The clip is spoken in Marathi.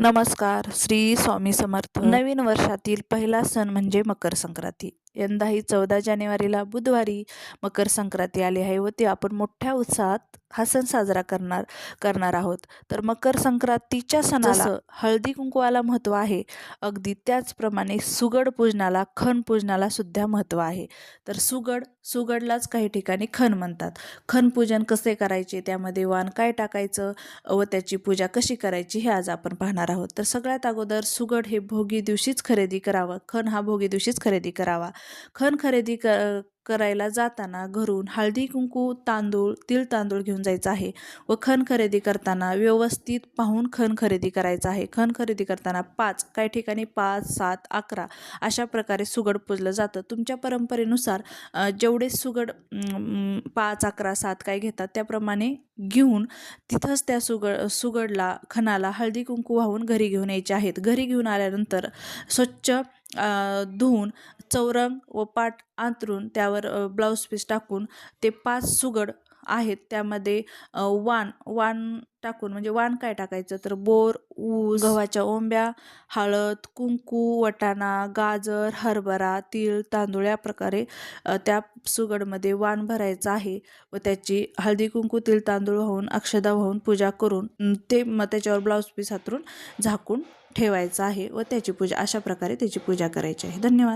नमस्कार श्री स्वामी समर्थ. नवीन वर्षातील पहिला सण म्हणजे मकर संक्रांती. यंदाही चौदा जानेवारीला बुधवारी मकर संक्रांती आली आहे व ती आपण मोठ्या उत्साहात हा सण साजरा करणार करणार आहोत. तर मकर संक्रांतीच्या सणाला हळदी कुंकवाला महत्त्व आहे. अगदी त्याचप्रमाणे सुगड पूजनाला खण पूजनाला सुद्धा महत्त्व आहे. तर सुगड सुगडलाच काही ठिकाणी खण म्हणतात. खण पूजन कसे करायचे? त्यामध्ये वाण काय टाकायचं? व त्याची पूजा कशी करायची? हे आज आपण पाहणार आहोत. तर सगळ्यात अगोदर सुगड हे भोगी दिवशीच खरेदी करावं. खण हा भोगी दिवशीच खरेदी करावा. खण खरेदी क करायला जाताना घरून हळदी कुंकू तांदूळ तिळ तांदूळ घेऊन जायचं आहे व खण खरेदी करताना व्यवस्थित पाहून खण खरेदी करायचं आहे. खण खरेदी करताना पाच काही ठिकाणी पाच सात अकरा अशा प्रकारे सुगड पुजलं जातं. तुमच्या परंपरेनुसार जेवढे सुगड पाच अकरा सात काय घेतात त्याप्रमाणे घेऊन तिथंच त्या सुगड सुगडला खणाला हळदी कुंकू वाहून घरी घेऊन यायचे आहेत. घरी घेऊन आल्यानंतर स्वच्छ धुवून चौरंग व पाट अंथरून त्यावर ब्लाऊज पीस टाकून ते पाच सुगड आहेत. त्यामध्ये वाण वाण टाकून म्हणजे वाण काय टाकायचं? तर बोर ऊस गव्हाच्या ओंब्या हळद कुंकू वटाणा गाजर हरभरा तीळ तांदूळ या प्रकारे त्या सुगडमध्ये वाण भरायचं आहे व त्याची हळदी कुंकू तीळ तांदूळ वाहून अक्षदा वाहून पूजा करून ते मग त्याच्यावर ब्लाऊज पीस हातरून झाकून ठेवायचं आहे व त्याची पूजा अशा प्रकारे त्याची पूजा करायची आहे. धन्यवाद.